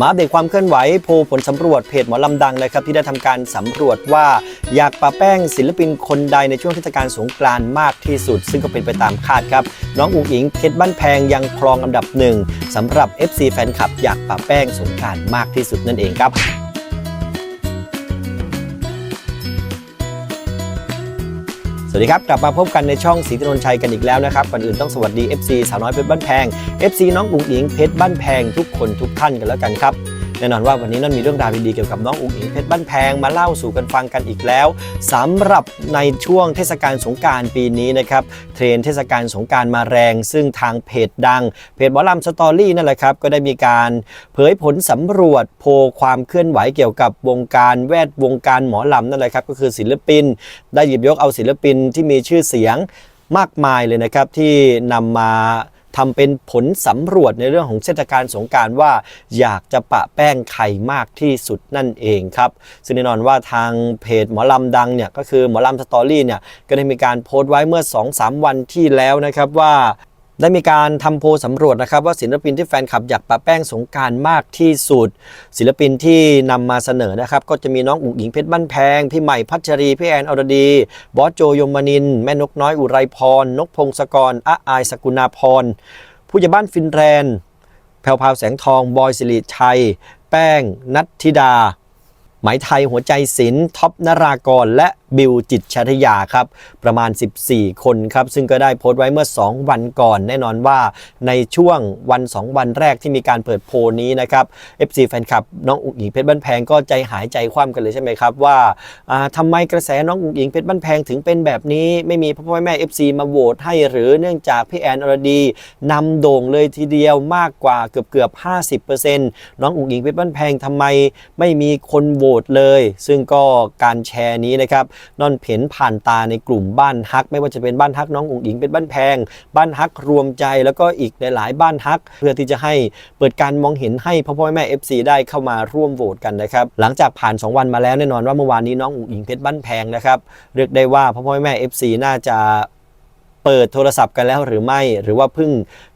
มาอัปเดตความเคลื่อนไหวโพลผลสำรวจเพจหมอลำดังนะครับที่ได้ทำการสำรวจว่าอยากปะแป้งศิลปินคนใดในช่วงเทศกาลสงกรานต์มากที่สุด ซึ่งก็เป็นไปตามคาดครับ น้องอุ๋งอิงเพชรบ้านแพงยังครองอันดับหนึ่งสำหรับ FC แฟนคลับอยากปะแป้งสงกรานต์มากที่สุดนั่นเองครับ สวัสดีครับ กลับมาพบกันในช่องสีธนนชัยกันอีกแล้วนะครับก่อนอื่นต้องสวัสดี FC สาวน้อยเพชรบ้านแพง FC น้องอุ๋งอิงเพชรบ้านแพงทุกคนทุกท่านกันแล้วกันครับ แน่นอนว่าวันนี้นั่นมีเรื่องราวดีๆเกี่ยวกับน้องอุ๋งอิงเพชรบ้านแพงมาเล่าสู่กันฟังกันอีกแล้วสำหรับในช่วงเทศกาลสงการปีนี้นะครับเทรนเทศกาลสงการมาแรง ซึ่งทางเพจดัง เพจหมอลำสตอรี่นั่นแหละครับก็ได้มีการเผยผลสำรวจโพลความเคลื่อนไหวเกี่ยวกับวงการแวดวงการหมอลำนั่นแหละครับก็คือศิลปิน ได้หยิบยกเอาศิลปินที่มีชื่อเสียงมากมายเลยนะครับที่นำมา ทำเป็นผลสำรวจในเรื่องของเทศกาลสงการว่า อยากจะปะแป้งใครมากที่สุดนั่นเองครับซึ่งแน่นอนว่าทางเพจหมอลำดังเนี่ยก็คือหมอลำสตอรี่เนี่ยก็ได้มีการโพสต์ไว้เมื่อ 2-3 วันที่แล้วนะครับว่า ได้มีการทำโพลสำรวจนะครับว่าศิลปินที่แฟนคลับอยากปะแป้งสงการมากที่สุด ศิลปินที่นำมาเสนอนะครับก็จะมีน้องอุ๋งอิงเพชรบ้านแพง พี่ใหม่พัชรี พี่แอนอรดี บอสโจยมนิน แม่นกน้อยอุไรพร นกพงศกรอาอายสกุณาพร ผู้ใหญ่บ้านฟินแลนด์แพรวพาวแสงทอง บอยสิริชัย แป้ง นัทธิดา ไหมไทยหัวใจศิลป์ท็อปนารากรและ บิวจิตชริยาครับ ประมาณ 14 คนครับ ซึ่งก็ได้โพสต์ไว้เมื่อ 2 วันก่อน แน่นอนว่าในช่วงวัน 2 วันแรกที่มีการเปิดโพนี้นะครับ FC แฟนคลับน้องอุ๋งอิงเพชรบ้านแพงก็ใจหายใจคว่ำกันเลยใช่ไหมครับ ว่าทำาไมกระแสน้องอุ๋งอิงเพชรบ้านแพงถึงเป็นแบบนี้ ไม่มีพ่อพ่อแม่ FC มาโหวตให้หรือเนื่องจากพี่แอนอรดีนำโด่งเลยทีเดียวมากกว่าเกือบเกือบ 50%น้องอุ๋งอิงเพชรบ้านแพงทำไมไม่มีคนโหวตเลย ซึ่งก็การแชร์นี้นะครับนอนเห็นผ่านตาในกลุ่มบ้านฮัก ไม่ว่าจะเป็นบ้านฮักน้องอุ๋งอิงเป็นบ้านแพง บ้านฮักรวมใจแล้วก็อีกหลาย ๆ บ้านฮัก เพื่อที่จะให้เปิดการมองเห็นให้พ่อพ่อแม่ FC ได้เข้ามาร่วมโหวตกันนะครับหลังจากผ่าน 2 วันมาแล้วแน่นอนว่าเมื่อวานนี้น้องอุ๋งอิงเพชรบ้านแพงนะครับเรียกได้ว่าพ่อพ่อแม่ FC น่าจะเปิดโทรศัพท์กันแล้วหรือไม่ หรือว่าเพิ่ง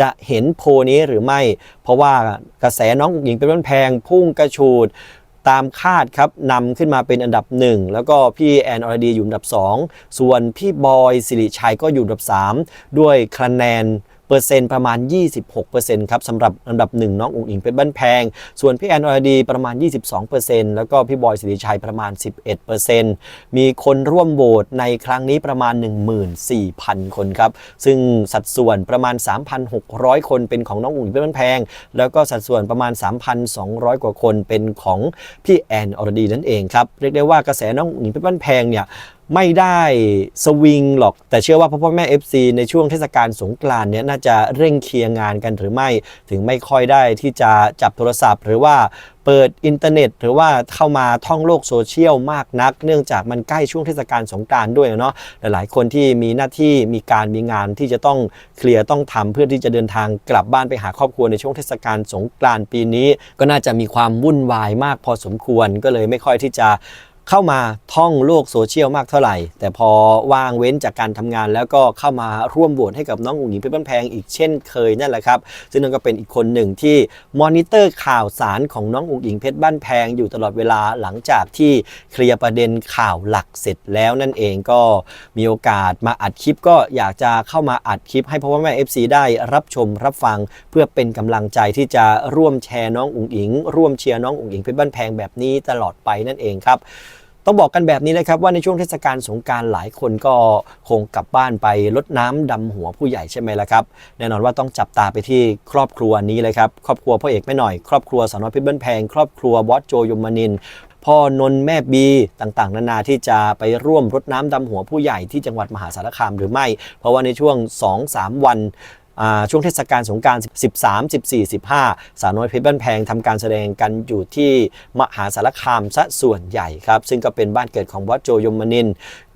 จะเห็นโพลนี้หรือไม่ เพราะว่ากระแสน้องอุ๋งอิงเป็นบ้านแพงพุ่งกระฉูด ตามคาดครับนำขึ้นมาเป็นอันดับ 1 แล้วก็พี่แอนอรดีอยู่อันดับ 2 ส่วนพี่บอยสิริชัยก็อยู่อันดับ 3 ด้วยคะแนน เปอร์เซ็นต์ประมาณ 26%ครับสำหรับอันดับ 1 น้องอุ๋งอิงเป็นบ้านแพง ส่วนพี่แอนอรดีประมาณ 22%แล้วก็พี่บอยสิริชัยประมาณ 11%มีคนร่วมโหวตในครั้งนี้ประมาณ 14,000 คนครับ ซึ่งสัดส่วนประมาณ 3,600 คนเป็นของน้องอุ๋งอิงเป็นบ้านแพง แล้วก็สัดส่วนประมาณ 3,200 กว่าคนเป็นของพี่แอนอรดีนั่นเองครับ เรียกได้ว่ากระแสน้องอุ๋งอิงเป็นบ้านแพงเนี่ย ไม่ได้สวิงหรอก แต่เชื่อว่าพ่อพ่อแม่ FC ในช่วงเทศกาลสงกรานต์เนี่ยน่าจะเร่งเคลียร์งานกันหรือไม่ถึงไม่ค่อยได้ที่จะจับโทรศัพท์ หรือว่าเปิดอินเทอร์เน็ต หรือว่าเข้ามาท่องโลกโซเชียลมากนัก เนื่องจากมันใกล้ช่วงเทศกาลสงกรานต์ด้วยเนาะหลายๆ คนที่มีหน้าที่มีการมีงานที่จะต้องเคลียร์ต้องทำเพื่อที่จะเดินทางกลับบ้านไปหาครอบครัวในช่วงเทศกาลสงกรานต์ปีนี้ ก็น่าจะมีความวุ่นวายมากพอสมควรก็เลยไม่ค่อยที่จะ เข้ามาท่องโลกโซเชียลมากเท่าไหร่ แต่พอว่างเว้นจากการทำงาน แล้วก็เข้ามาร่วมโหวตให้กับน้องอุ๋งหญิงเพชรบ้านแพงอีกเช่นเคยนั่นแหละครับ ซึ่งนั่นก็เป็นอีกคนหนึ่งที่มอนิเตอร์ข่าวสารของน้องอุ๋งอิงเพชรบ้านแพงอยู่ตลอดเวลาหลังจากที่เคลียร์ประเด็นข่าวหลักเสร็จแล้วนั่นเองก็มีโอกาสมาอัดคลิปก็อยากจะเข้ามาอัดคลิป ให้พ่อแม่ FC ได้รับชมรับฟัง เพื่อเป็นกำลังใจที่จะร่วมแชร์น้องอุ๋งอิง ร่วมเชียร์น้องอุ๋งอิงเพชรบ้านแพงแบบนี้ตลอดไปนั่นเองครับ ต้องบอกกันแบบนี้นะครับว่าในช่วงเทศกาลสงการหลายคนก็คงกลับบ้านไปลดน้ำดำหัวผู้ใหญ่ใช่ไหมล่ะครับ แน่นอนว่าต้องจับตาไปที่ครอบครัวนี้เลยครับครอบครัวพ่อเอกแม่หน่อย ครอบครัวสนอพชรบ้านแพง ครอบครัวบอสโจยมนินพ่อนนท์แม่บีต่างๆ นานาที่จะไปร่วมรดน้ำดำหัวผู้ใหญ่ที่จังหวัดมหาสารคามหรือไม่ เพราะว่าในช่วง 2-3 วัน ช่วงเทศกาลสงการ 13 14 15 สาวน้อยเพชรบ้านแพงทำการแสดงกันอยู่ที่มหาสารคามซะส่วนใหญ่ครับ ซึ่งก็เป็นบ้านเกิดของวัดโจยมนิน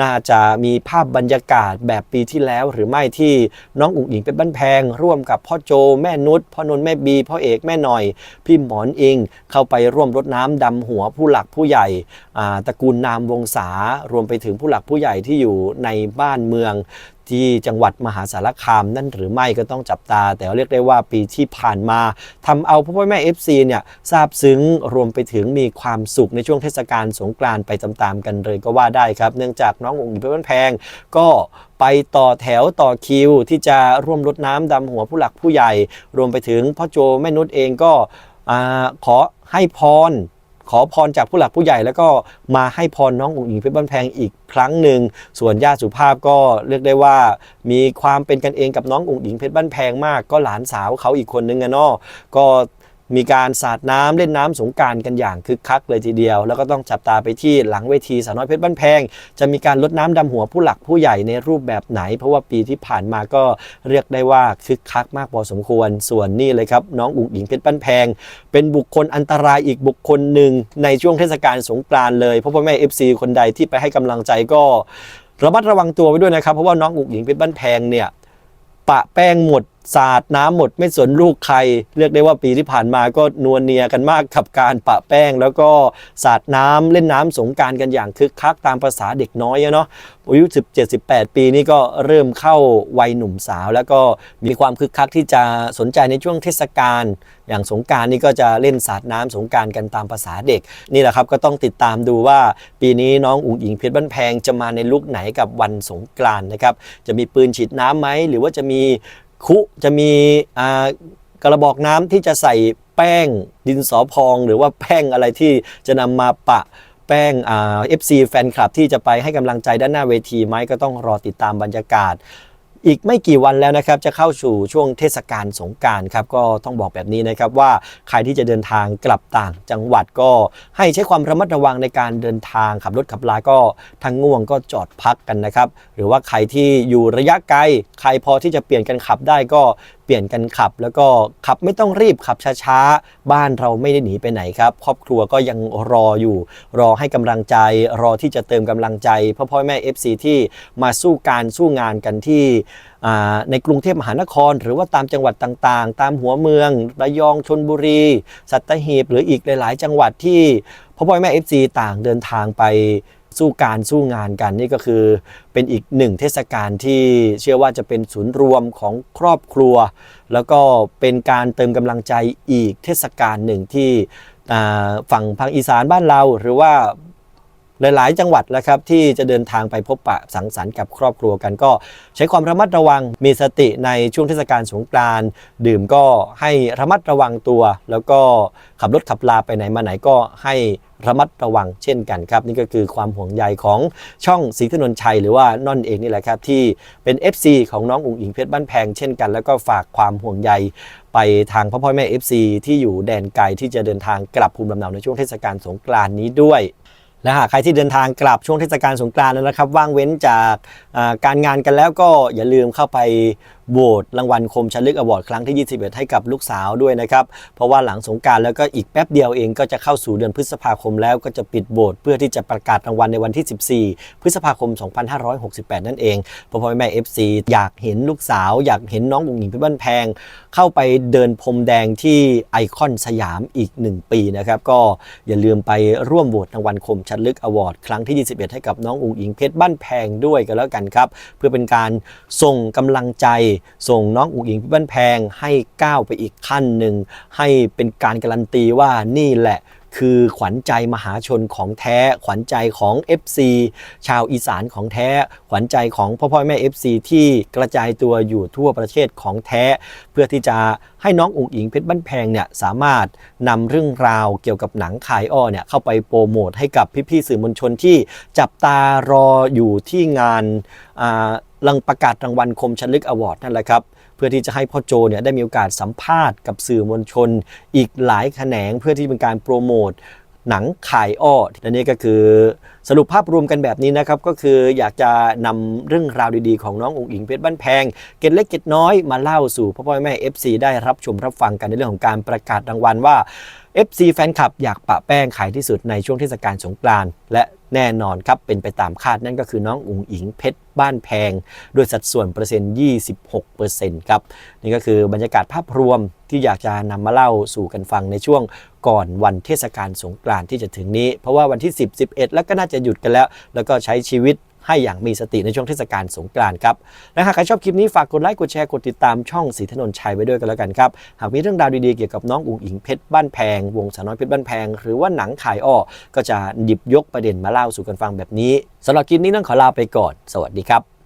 น่าจะมีภาพบรรยากาศแบบปีที่แล้ว หรือไม่ที่น้องอุ๋งอิงเป็นบ้านแพง ร่วมกับพ่อโจแม่นุชพ่อนนท์แม่บีพ่อเอกแม่หน่อย พี่หมอนอิง เข้าไปร่วมรดน้ำดำหัวผู้หลักผู้ใหญ่ตระกูลนามวงศารวมไปถึงผู้หลักผู้ใหญ่ที่อยู่ในบ้านเมือง ที่จังหวัดมหาสารคามนั่นหรือไม่ก็ต้องจับตา แต่เรียกได้ว่าปีที่ผ่านมาทำเอาพ่อพ่อแม่ FC เนี่ยซาบซึ้งรวมไปถึงมีความสุขในช่วงเทศกาลสงกรานต์ไปตามๆกันเลยก็ว่าได้ครับ เนื่องจากน้ององค์หญิงเพชรบ้านแพงก็ไปต่อแถวต่อคิว ที่จะร่วมรดน้ำดำหัวผู้หลักผู้ใหญ่ รวมไปถึงพ่อโจแม่นุชเองก็อขอให้พร ขอพรจากผู้หลักผู้ใหญ่แล้วก็มาให้พรน้ององค์หญิงเพชรบ้านแพงอีกครั้งหนึ่งส่วนญาติสุภาพก็เรียกได้ว่า มีความเป็นกันเองกับน้ององค์หญิงเพชรบ้านแพงมาก ก็หลานสาวเขาอีกคนนึงอะเนาะก็ มีการสาดน้ำเล่นน้ำสงการกันอย่างคึกคักเลยทีเดียว แล้วก็ต้องจับตาไปที่หลังเวทีสาวน้อยเพชรบ้านแพง จะมีการลดน้ำดำหัวผู้หลักผู้ใหญ่ในรูปแบบไหน เพราะว่าปีที่ผ่านมาก็เรียกได้ว่าคึกคักมากพอสมควร ส่วนนี่เลยครับน้องอุ๋งอิงเพชรบ้านแพง เป็นบุคคลอันตรายอีกบุคคลหนึ่งในช่วงเทศกาลสงกรานต์เลยเพราะพ่อแม่ FC คนใดที่ไปให้กำลังใจก็ระมัดระวังตัวไว้ด้วยนะครับ เพราะว่าน้องอุ๋งอิงเพชรบ้านแพงเนี่ยปะแป้งหมด สาดน้ำหมดไม่สนลูกใคร เรียกได้ว่าปีที่ผ่านมาก็นวลเนียกันมากกับการปะแป้ง แล้วก็สาดน้ำเล่นน้ำสงการกันอย่างคึกคักตามภาษาเด็กน้อยเนาะอายุ17-18 ปีนี่ก็เริ่มเข้าวัยหนุ่มสาว แล้วก็มีความคึกคักที่จะสนใจในช่วงเทศกาลอย่างสงการนี่ก็จะเล่นสาดน้ำสงการกันตามภาษาเด็กนี่แหละครับก็ต้องติดตามดูว่า ปีนี้น้องอุ๋งอิงเพชรบ้านแพงจะมาในลุคไหนกับวันสงกรานนะครับจะมีปืนฉีดน้ำไหมหรือว่าจะมี คุจะมีกระบอกน้ำที่จะใส่แป้งดินสอพอง หรือว่าแป้งอะไรที่จะนำมาปะแป้งเอฟซีแฟนคลับที่จะไปให้กำลังใจด้านหน้าเวทีไหมก็ต้องรอติดตามบรรยากาศ อีกไม่กี่วันแล้วนะครับจะเข้าสู่ช่วงเทศกาลสงการครับก็ต้องบอกแบบนี้นะครับว่าใครที่จะเดินทางกลับต่างจังหวัดก็ให้ใช้ความระมัดระวังในการเดินทางขับรถขับลาก็ทางง่วงก็จอดพักกันนะครับ หรือว่าใครที่อยู่ระยะไกล ใครพอที่จะเปลี่ยนกันขับได้ก็ เปลี่ยนกันขับ แล้วก็ขับไม่ต้องรีบขับช้าๆ บ้านเราไม่ได้หนีไปไหนครับ ครอบครัวก็ยังรออยู่ รอให้กำลังใจ รอที่จะเติมกำลังใจพ่อพ่อแม่ FC ที่มาสู้การสู้งานกันที่ ในกรุงเทพมหานคร หรือว่าตามจังหวัดต่างๆ ตามหัวเมือง ระยองชนบุรี สัตหีบ หรืออีกหลาย ๆ จังหวัดที่พ่อพ่อแม่ FC ต่างเดินทางไปสู้การสู้งานกันนี่ก็คือเป็นอีกหนึ่งเทศกาลที่เชื่อว่าจะเป็นศูนย์รวมของครอบครัว แล้วก็เป็นการเติมกำลังใจอีกเทศกาลหนึ่งที่ฝั่งภาคอีสานบ้านเราหรือว่า หลายๆ จังหวัดแล้วครับที่จะเดินทางไปพบปะสังสรรค์กับครอบครัวกันก็ใช้ความระมัดระวังมีสติในช่วงเทศกาลสงกรานต์ดื่มก็ให้ระมัดระวังตัว แล้วก็ขับรถขับลาไปไหนมาไหนก็ให้ระมัดระวังเช่นกันครับ นี่ก็คือความห่วงใยของช่องสีถนนชัย หรือว่าน่อนเองนี่แหละครับที่เป็น FC ของน้องอุ๋งอิงเพชรบ้านแพงเช่นกัน แล้วก็ฝากความห่วงใยไปทางพ่อพ่อแม่ FC ที่อยู่แดนไกลที่จะเดินทางกลับภูมิลำเนาในช่วงเทศกาลสงกรานต์นี้ด้วย นะฮะใครที่เดินทางกลับช่วงเทศกาลสงกรานต์แล้วนะครับว่างเว้นจากการงานกันแล้วก็อย่าลืมเข้าไป โหวตรางวัลคมชันลึกอวอร์ดครั้งที่ 21 ให้กับลูกสาวด้วยนะครับ เพราะว่าหลังสงการแล้วก็อีกแป๊บเดียวเองก็จะเข้าสู่เดือนพฤษภาคมแล้วก็จะปิดโหวตเพื่อที่จะประกาศรางวัลในวันที่ 14 พฤษภาคม 2568 นั่นเองพ่อพ่อแม่ FC อยากเห็นลูกสาว อยากเห็นน้องอุ๋งหญิงเพี่บ้านแพง เข้าไปเดินพรมแดงที่ไอคอนสยามอีก 1 ปีนะครับก็อย่าลืมไปร่วมโหวตรางวัลคมชัดลึกอวอร์ดครั้งที่ 21 ให้กับน้องอุ๋งอิงเพชรบ้านแพงด้วยกันแล้วกันครับเพื่อเป็นการส่งกำลังใจส่งน้องอุ๋งอิงเพชรบ้านแพงให้ก้าวไปอีกขั้นหนึ่ง ให้เป็นการการันตีว่านี่แหละคือขวัญใจมหาชนของแท้ ขวัญใจของ FC ชาวอีสานของแท้ ขวัญใจของพ่อพ่อแม่ FC ที่กระจายตัวอยู่ทั่วประเทศของแท้ เพื่อที่จะให้น้องอุ๋งอิงเพชรบ้านแพงเนี่ยสามารถนำเรื่องราวเกี่ยวกับหนังขายอ้อเนี่ยเข้าไปโปรโมทให้กับพี่ๆสื่อมวลชนที่จับตารออยู่ที่งาน อ่าลังประกาศรางวัลคมชันลึกอวอร์ดนั่นแหละครับ เพื่อที่จะให้พ่อโจเนี่ยได้มีโอกาสสัมภาษณ์กับสื่อมวลชน อีกหลายแขนงเพื่อที่เป็นการโปรโมทหนังขายอ้อและนี่ก็คือสรุปภาพรวมกันแบบนี้นะครับ ก็คืออยากจะนำเรื่องราวดีๆ ของน้ององค์อิงเพชรบ้านแพง เกตเล็กเกตน้อยมาเล่าสู่พ่อพ่อแม่ FC ได้รับชมรับฟังกันในเรื่องของการประกาศรางวัลว่า FC แฟนคลับอยากปะแป้งขายที่สุดในช่วงเทศกาลสงกรานต์และแน่นอนครับเป็นไปตามคาดนั่นก็คือน้องอุ๋งอิงเพชรบ้านแพงโดยสัดส่วนเปอร์เซ็นต์ 26%ครับ นี่ก็คือบรรยากาศภาพรวมที่อยากจะนำมาเล่าสู่กันฟังในช่วงก่อนวันเทศกาลสงกรานต์ที่จะถึงนี้ เพราะว่าวันที่ 10 11 แล้วก็น่าจะหยุดกันแล้ว แล้วก็ใช้ชีวิต ให้อย่างมีสติในช่วงเทศกาลสงกรานต์ครับและหากใครชอบคลิปนี้ฝากกดไลค์กดแชร์กดติดตามช่องสีถนนชัยไว้ด้วยกันแล้วกันครับหากมีเรื่องราวดีๆเกี่ยวกับน้องอุ๋งอิงเพชรบ้านแพง วงสาวน้อยเพชรบ้านแพง หรือว่าหนังขายอ้อก็จะหยิบยกประเด็นมาเล่าสู่กันฟังแบบนี้สำหรับคลิปนี้ต้องขอลาไปก่อน สวัสดีครับ